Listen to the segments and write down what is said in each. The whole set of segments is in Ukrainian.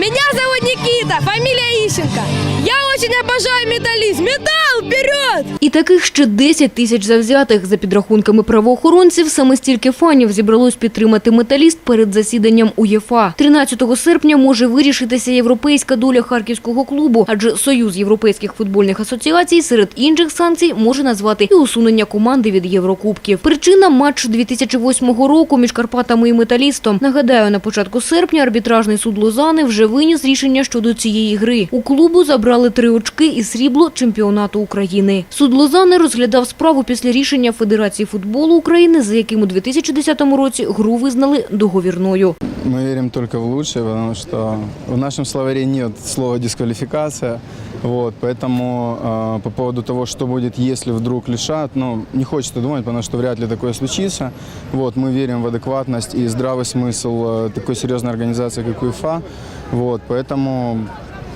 Меня зовут Никита, фамилия Ищенко. Я очень обожаю металлист. Металл, вперед! І таких ще 10 тисяч завзятих. За підрахунками правоохоронців, саме стільки фанів зібралось підтримати металіст перед засіданням УЄФА. 13 серпня може вирішитися європейська доля харківського клубу, адже Союз європейських футбольних асоціацій серед інших санкцій може назвати і усунення команди від Єврокубків. Причина – матч 2008 року між Карпатами і металістом. Нагадаю, на початку серпня арбітражний суд Лозани вже виніс рішення щодо цієї гри. У клубу забрали три очки і срібло чемпіонату України. Суд Лозани розглядав справу після рішення Федерації футболу України, за яким у 2010 році гру визнали договірною. Мы верим только в лучшее, потому что в нашем словаре нет слова дисквалификация. Вот, поэтому э, по поводу того, что будет, если вдруг лишат, ну, не хочется думать, потому что вряд ли такое случится. Вот, мы верим в адекватность и здравый смысл э, такой серьезной организации, как УЕФА. Вот, поэтому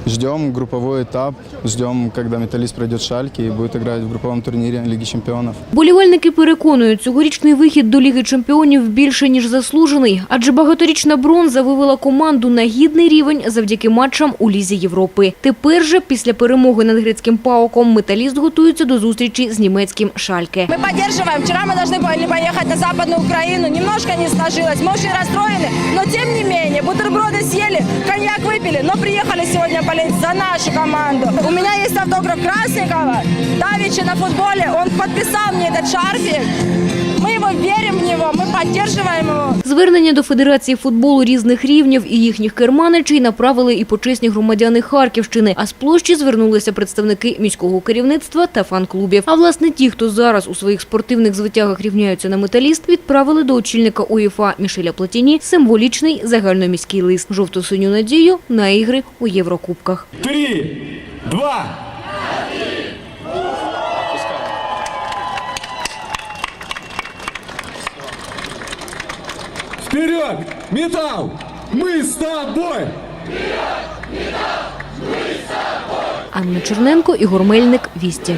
ждем групповой этап, ждем, когда металлист пройдет шальки и будет играть в групповом турнире Лиги чемпионов. Болівальники переконують, цьогорічний вихід до Ліги чемпіонів більше, ніж заслужений, адже багаторічна бронза вивела команду на гідний рівень завдяки матчам у Лізі Європи. Тепер же, після перемоги над грецьким паоком, металіст готується до зустрічі з німецьким Шальке. Мы поддерживаем. Вчера мы должны были поехать на Западную Украину. Немножко не сложилось. Мы очень расстроены. Но тем не менее, бутерброды съели, коньяк выпили, но приехали сегодня болеть за нашу команду. У меня есть автограф Красникова. Давичи на футболе. Он подписал мне этот шарфик. Мы его верим в него, мы поддерживаем его. Звернення до Федерації футболу різних рівнів і їхніх керманичей направили і почесні громадяни Харківщини, а з площі звернулися представники міського керівництва та фан-клубів. А власне ті, хто зараз у своїх спортивних звитягах рівняються на металіст, відправили до очільника УЄФА Мішеля Платіні символічний загальноміський лист жовто-синю надію на ігри у Єврокубках. Три, два, Вперед! Металл! Мы с тобой! Анна Черненко, Ігор Мельник, Вісті.